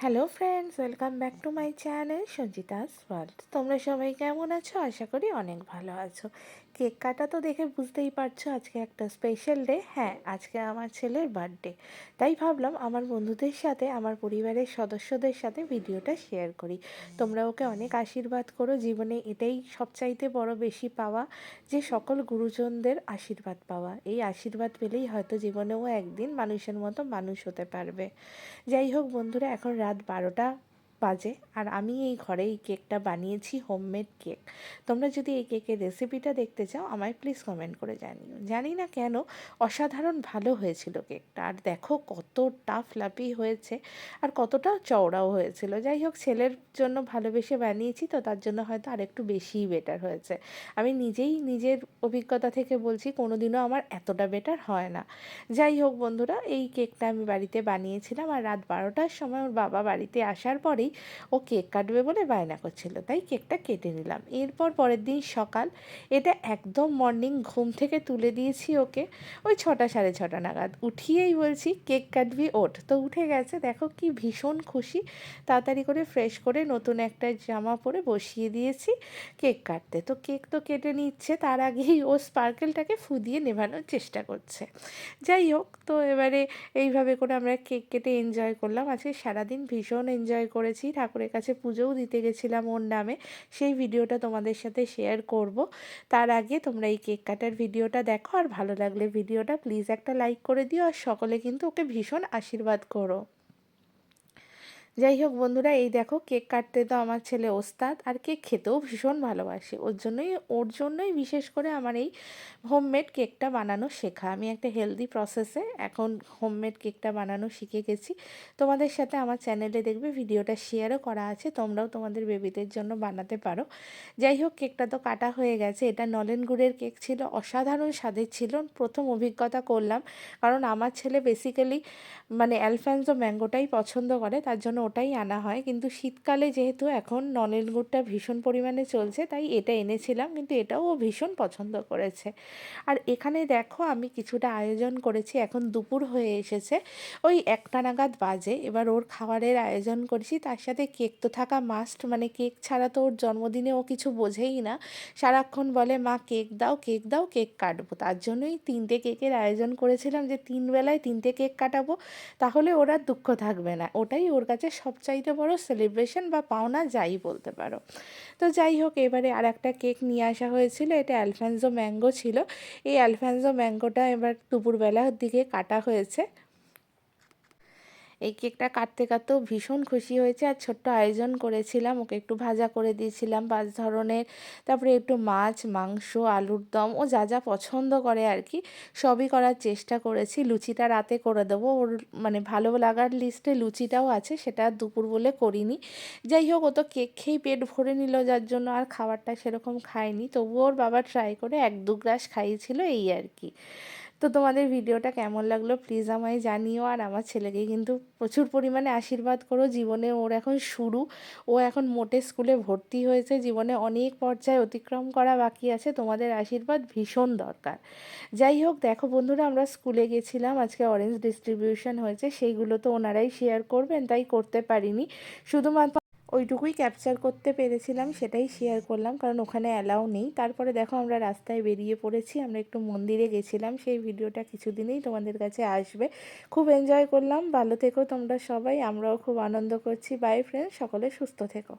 Hello friends welcome back to my channel Sanjita world তোমরা সবাই কেমন আছো? আশা করি অনেক ভালো আছো। কেক কাটা তো দেখে বুঝতেই পারছ আজকে একটা স্পেশাল ডে হ্যাঁ আজকে আমার ছেলের বার্থডে তাই ভাবলাম আমার বন্ধুদের সাথে, আমার পরিবারের সদস্যদের সাথে ভিডিওটা শেয়ার করি। তোমরা ওকে অনেক আশীর্বাদ করো, জীবনে এটাই সবচাইতে বড় বেশি পাওয়া, যে সকল গুরুজনদের আশীর্বাদ পাওয়া। এই আশীর্বাদ পেলেই হয়তো জীবনেও একদিন মানুষের মতো মানুষ হতে পারবে। যাই হোক বন্ধুরা, এখন রাত বারোটা। বাজে। আর আমি এই ঘরে এই কেকটা বানিয়েছি হোমমেড কেক তোমরা যদি এই কেকের রেসিপিটা দেখতে চাও, আমায় প্লিজ কমেন্ট করে জানিও। জানি না কেন অসাধারণ ভালো হয়েছিল কেকটা। আর দেখো কতটা ফ্লাপি হয়েছে আর কতটা চওড়াও হয়েছিল। যাই হোক, ছেলের জন্য ভালোবেসে বানিয়েছি তো তার জন্য হয়তো আরেকটু বেশিই বেটার হয়েছে। আমি নিজেই নিজের অভিজ্ঞতা থেকে বলছি, কোনোদিনও আমার এতটা বেটার হয় না। যাই হোক বন্ধুরা, এই কেকটা আমি বাড়িতে বানিয়েছিলাম আর রাত বারোটার সময় ওর বাবা বাড়িতে আসার পরেই ও কেক কাটবে বলে বায়না করছিল, তাই কেকটা কেটে নিলাম। এরপর পরের দিন সকাল, এটা একদম মর্নিং ঘুম থেকে তুলে দিয়েছি ওকে, ওই ছটা সাড়ে ছটা নাগাদ। উঠিয়েই বলছি, কেক কাটবি, ওঠ। তো উঠে গেছে, দেখো কি ভীষণ খুশি। তাড়াতাড়ি করে ফ্রেশ করে নতুন একটা জামা পরে বসিয়ে দিয়েছি কেক কাটতে। তো কেক তো কেটে নিচ্ছে, তার আগেই ও স্পার্কেলটাকে ফুদিয়ে নেভানোর চেষ্টা করছে। যাই হোক, তো এবারে এইভাবে করে আমরা কেক কেটে এনজয় করলাম। আজকে সারাদিন ভীষণ এনজয় করেছি। ঠাকুরের কাছে পুজোও দিতে গেছিলাম ওর নামে। সেই ভিডিওটা তোমাদের সাথে শেয়ার করব। তার আগে তোমরা এই কেক কাটার ভিডিওটা দেখো আর ভালো লাগলে ভিডিওটা প্লিজ একটা লাইক করে দিও আর সকলে কিন্তু ওকে ভীষণ আশীর্বাদ করো। যাই হোক বন্ধুরা, এই দেখো কেক কাটতে তো আমার ছেলে ওস্তাদ আর কেক খেতেও ভীষণ ভালোবাসে। ওর জন্যই ওর জন্যই বিশেষ করে আমার এই হোমমেড কেকটা বানানো শেখা। আমি একটা হেলদি প্রসেসে এখন হোমমেড কেকটা বানানো শিখে গেছি। তোমাদের সাথে আমার চ্যানেলে দেখবে ভিডিওটা শেয়ারও করা আছে। তোমরাও তোমাদের বেবিদের জন্য বানাতে পারো। যাই হোক, কেকটা তো কাটা হয়ে গেছে। এটা নলেন গুড়ের কেক ছিল, অসাধারণ স্বাদের ছিল। প্রথম অভিজ্ঞতা করলাম। কারণ আমার ছেলে বেসিক্যালি মানে অ্যালফ্যান্সো ম্যাঙ্গোটাই পছন্দ করে। তার জন্য ওটাই আনা হয়। কিন্তু শীতকালে যেহেতু এখন নলেন গুড়টা ভীষণ পরিমাণে চলছে, তাই এটা এনেছিলাম, কিন্তু এটাও ও ভীষণ পছন্দ করেছে। আর এখানে দেখো আমি কিছুটা আয়োজন করেছি, এখন দুপুর হয়ে এসেছে। ওই একটা নাগাদ বাজে, এবার ওর খাবারের আয়োজন করেছি, তার সাথে কেক তো থাকা মাস্ট মানে কেক ছাড়া তো ওর জন্মদিনে ও কিছু বোঝেই না। সারাক্ষণ বলে, মা, কেক দাও কেক দাও, কেক কাটবো। তার জন্যই তিনটে কেকের আয়োজন করেছিলাম যে তিন বেলায় তিনটে কেক কাটাবো, তাহলে ওর আর দুঃখ থাকবে না। ওটাই ওর কাছে সবচাইতে বড় সেলিব্রেশন বা পাওনা যাই বলতে পারো। তো যাই হোক, এবারে আর একটা কেক নিয়ে আসা হয়েছিল, এটা অ্যালফ্যান্সো ম্যাঙ্গো ছিল। এই অ্যালফ্যান্সো ম্যাঙ্গোটা এবার দুপুরবেলার দিকে কাটা হয়েছে। এই কেকটা কাটতে কাটতেও ভীষণ খুশি হয়েছে আর ছোট্ট আয়োজন করেছিলাম। ওকে একটু ভাজা করে দিয়েছিলাম পাঁচ ধরনের। তারপরে একটু মাছ, মাংস, আলুর দম ও যা যা পছন্দ করে আর কি, সবই করার চেষ্টা করেছি। লুচিটা রাতে করে দেবো। ওর মানে ভালো লাগার লিস্টে লুচিটাও আছে, সেটা দুপুর বলে করিনি। যাই হোক, ও তো কেক খেয়েই পেট ভরে নিল, যার জন্য আর খাবারটা সেরকম খায়নি। তবুও ওর বাবা ট্রাই করে এক দু গ্লাস খাইয়েছিল, এই আর কি। তো তোমাদের ভিডিওটা কেমন লাগল প্লিজ আমায় জানিও। আর আমার ছেলেকে কিন্তু প্রচুর পরিমাণে আশীর্বাদ করো, জীবনে ওর এখন শুরু। ও এখন মোটে স্কুলে ভর্তি হয়েছে, জীবনে অনেক পর্যায়ে অতিক্রম করা বাকি আছে। তোমাদের আশীর্বাদ ভীষণ দরকার। যাই হোক, দেখো বন্ধুরা, আমরা স্কুলে গেছিলাম, আজকে অরেঞ্জ ডিস্ট্রিবিউশন হয়েছে, সেইগুলো তো ওনারাই শেয়ার করবেন, তাই করতে পারিনি। শুধুমাত্র ওইটুকুই ক্যাপচার করতে পেরেছিলাম, সেটাই শেয়ার করলাম, কারণ ওখানে অ্যালাউ নেই। তারপরে দেখো আমরা রাস্তায় বেরিয়ে পড়েছি, আমরা একটু মন্দিরে গেছিলাম, সেই ভিডিওটা কিছুদিনেই তোমাদের কাছে আসবে। খুব এনজয় করলাম, ভালো থেকো তোমরা সবাই, আমরাও খুব আনন্দ করছি। বাই ফ্রেন্ড সকলে সুস্থ থেকো।